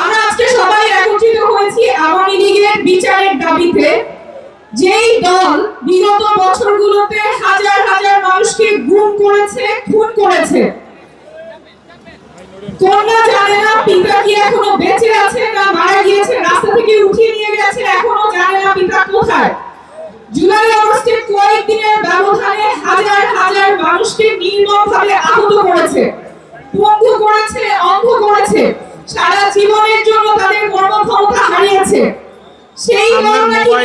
আমরা আজকে সবাই একত্রিত হয়েছি আওয়ামী লীগের বিচারের দাবিতে। খুন করেছে। কন্যা জানে না, পিতা কি এখনও বেঁচে আছে না মারা গিয়েছে, রাস্তা থেকে উঠিয়ে নিয়ে গেছে, এখনও জানে না পিতা কোথায়। জুলাই আগস্টে কয়েকদিনের ব্যবধানে হাজার হাজার নির্মমভাবে আহত করেছে। পঙ্গু করেছে অন্ধ করেছে। সারা জীবনের জন্য তাদের কর্মক্ষমতা হারিয়েছে। সেই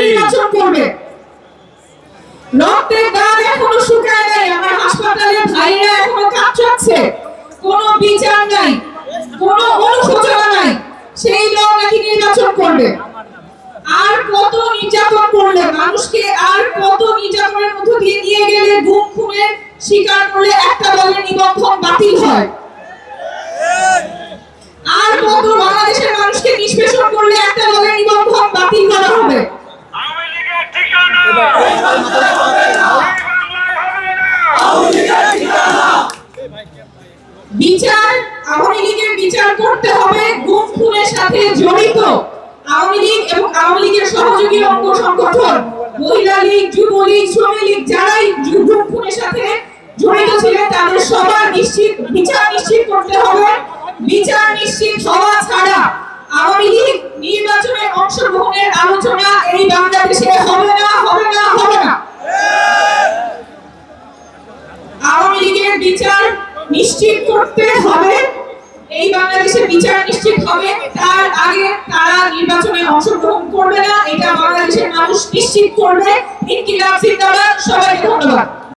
নির্বাচন করবে। রক্তের দাগ এখনও শুকায় নাই। আমার হাসপাতালে ভাইরা এখনও কাঁপছে। কোনো বিচার নাই কোনো অনুশোচনা নাই। সেই দল নাকি নির্বাচন করবে। আর কত নির্যাতন করলে? মানুষকে আর কত নির্যাতনের মধ্য দিয়ে নিয়ে গেলে? গুম খুনের শিকার করলে একটা দলের নিবন্ধন বাতিল হয়। আর কত বাংলাদেশের মানুষকে নিষ্পেষণ করলে একটা দলের নিবন্ধন বাতিল করা হবে। বিচার, আওয়ামী লীগের বিচার করতে হবে, গুম খুনের সাথে জড়িত। আওয়ামী লীগ এবং আওয়ামী লীগের সহযোগী অঙ্গ সংগঠন মহিলা লীগ যুবলীগ শ্রমিক লীগ, যারাই গুম খুনের সাথে নিশ্চিত, বিচার নিশ্চিত করতে হবে। বিচার নিশ্চিত হওয়া ছাড়া আওয়ামী লীগ নির্বাচনে অংশগ্রহণের আলোচনা এই বাংলাদেশে হবে না হবে না হবে না। আওয়ামী লীগের বিচার নিশ্চিত করতে হবে। এই বাংলাদেশে বিচার নিশ্চিত হবে। তার আগে তারা নির্বাচনে অংশগ্রহণ করবে না, এটা বাংলাদেশের মানুষ নিশ্চিত করবে। ইনকিলাব জিন্দাবাদ, সবাইকে ধন্যবাদ।